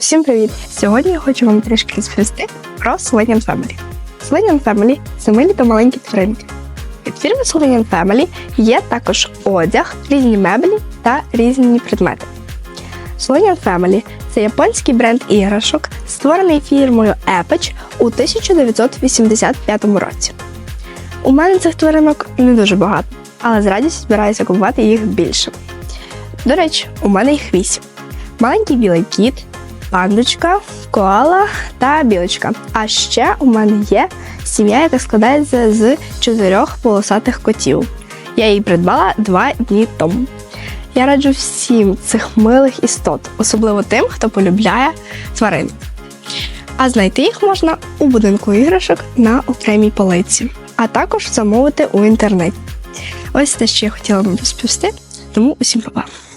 Усім привіт! Сьогодні я хочу вам трішки розповісти про Slovenian Family. Slovenian Family це милі та маленькі тваринки. Від фірми Slovenian Family є також одяг, різні меблі та різні предмети. Slovenian Family це японський бренд іграшок, створений фірмою Epech у 1985 році. У мене цих тваринок не дуже багато, але з радістю збираюся купувати їх більше. До речі, у мене їх вісім. Маленький білий кіт, пандочка, коала та білочка. А ще у мене є сім'я, яка складається з чотирьох полосатих котів. Я її придбала два дні тому. Я раджу всім цих милих істот, особливо тим, хто полюбляє тварин. А знайти їх можна у будинку іграшок на окремій полиці, а також замовити у інтернеті. Ось те, що я хотіла вам розповісти. Тому усім па-па!